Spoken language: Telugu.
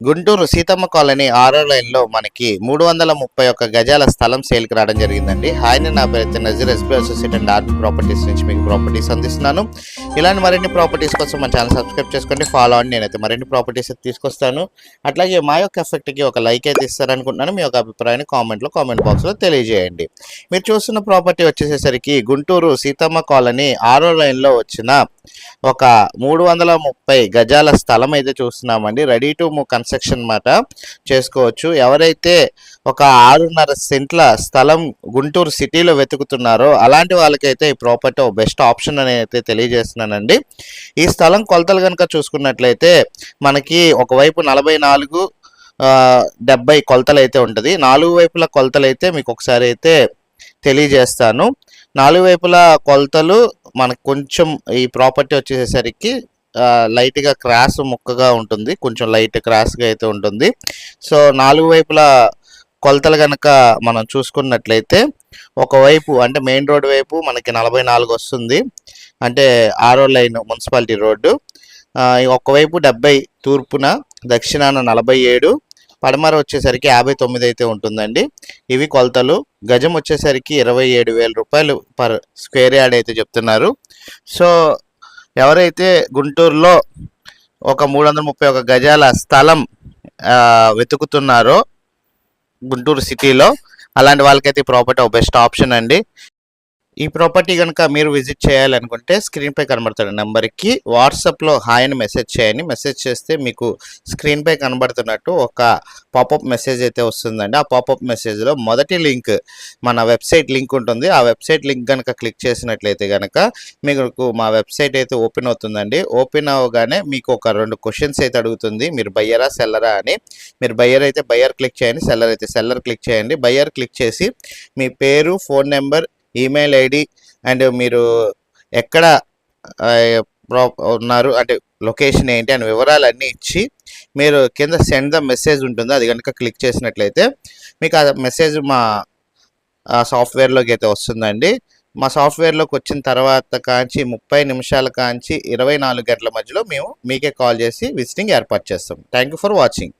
గుంటూరు సీతమ్మ కాలనీ ఆరో లైన్లో మనకి మూడు వందల ముప్పై ఒక్క గజాల స్థలం సేల్కి రావడం జరిగిందండి. హాయ్ నా పేరు అయితే Nazeer SB associate and art properties నుంచి మీకు ప్రాపర్టీస్ అందిస్తున్నాను. ఇలాంటి మరిన్ని ప్రాపర్టీస్ కోసం మన ఛానల్ సబ్స్క్రైబ్ చేసుకోండి ఫాలో అండి. నేనైతే మరిన్ని ప్రాపర్టీస్ తీసుకొస్తాను. అట్లాగే మా యొక్క ఎఫెక్ట్కి ఒక లైక్ అయితే ఇస్తారనుకుంటున్నాను. మీ యొక్క అభిప్రాయాన్ని కామెంట్లో కామెంట్ బాక్స్లో తెలియజేయండి. మీరు చూస్తున్న ప్రాపర్టీ వచ్చేసేసరికి గుంటూరు సీతమ్మ కాలనీ ఆరో లైన్లో వచ్చిన ఒక మూడు వందల ముప్పై గజాల స్థలం అయితే చూస్తున్నామండి. రెడీ టు కన్ ట్రాన్సాక్షన్ మాట చేసుకోవచ్చు. ఎవరైతే ఒక ఆరున్నర సెంట్ల స్థలం గుంటూరు సిటీలో వెతుకుతున్నారో అలాంటి వాళ్ళకైతే ఈ ప్రాపర్టీ ఒక బెస్ట్ ఆప్షన్ అని అయితే తెలియజేస్తున్నానండి. ఈ స్థలం కొలతలు కనుక చూసుకున్నట్లయితే మనకి ఒకవైపు నలభై నాలుగు డెబ్బై కొలతలు అయితే ఉంటుంది. నాలుగు వైపుల కొలతలు అయితే మీకు ఒకసారి అయితే తెలియజేస్తాను. నాలుగు వైపుల కొలతలు మనకు కొంచెం ఈ ప్రాపర్టీ వచ్చేసరికి లైట్గా క్రాస్ ముక్కగా ఉంటుంది. కొంచెం లైట్ క్రాస్గా అయితే ఉంటుంది. సో నాలుగు వైపులా కొలతలు కనుక మనం చూసుకున్నట్లయితే ఒకవైపు అంటే మెయిన్ రోడ్ వైపు మనకి నలభై నాలుగు వస్తుంది. అంటే ఆరో లైన్ మున్సిపాలిటీ రోడ్డు. ఒకవైపు డెబ్బై తూర్పున దక్షిణాన నలభై ఏడు పడమర వచ్చేసరికి యాభై తొమ్మిది అయితే ఉంటుందండి. ఇవి కొలతలు. గజం వచ్చేసరికి ఇరవై ఏడు వేల రూపాయలు పర్ స్క్వేర్ యార్డ్ అయితే చెప్తున్నారు. సో ఎవరైతే గుంటూరులో ఒక మూడు వందల ముప్పై ఒక గజాల స్థలం ఆ, వెతుకుతున్నారో గుంటూరు సిటీలో అలాంటి వాళ్ళకైతే ఈ ప్రాపర్టీ ఒక బెస్ట్ ఆప్షన్ అండి. ఈ ప్రాపర్టీ కనుక మీరు విజిట్ చేయాలనుకుంటే స్క్రీన్పై కనబడుతున్న నెంబర్కి వాట్సాప్లో హాయ్ అని మెసేజ్ చేయండి. మెసేజ్ చేస్తే మీకు స్క్రీన్పై కనబడుతున్నట్టు ఒక పాపప్ మెసేజ్ అయితే వస్తుందండి. ఆ పాపప్ మెసేజ్లో మొదటి లింక్ మన వెబ్సైట్ లింక్ ఉంటుంది. ఆ వెబ్సైట్ లింక్ కనుక క్లిక్ చేసినట్లయితే కనుక మీకు మా వెబ్సైట్ అయితే ఓపెన్ అవుతుందండి. ఓపెన్ అవగానే మీకు ఒక రెండు క్వశ్చన్స్ అయితే అడుగుతుంది. మీరు బయ్యరా సెల్లరా అని. మీరు బయ్యర్ అయితే బయ్యర్ క్లిక్ చేయండి. సెల్లర్ అయితే సెల్లర్ క్లిక్ చేయండి. బయ్యర్ క్లిక్ చేసి మీ పేరు phone number email ID and మీరు ఎక్కడ ప్రా- ఉన్నారు అంటే లొకేషన్ ఏంటి అని వివరాలన్నీ ఇచ్చి మీరు కింద సెండ్ ద మెసేజ్ ఉంటుంది. అది కనుక క్లిక్ చేసినట్లయితే మీకు ఆ మెసేజ్ మా సాఫ్ట్వేర్లోకి అయితే వస్తుందండి. మా సాఫ్ట్వేర్లోకి వచ్చిన తర్వాత కాంచి ముప్పై నిమిషాల కాంచి ఇరవై నాలుగు గంటల మధ్యలో మేము మీకే కాల్ చేసి విజిటింగ్ ఏర్పాటు చేస్తాం. Thank you for watching.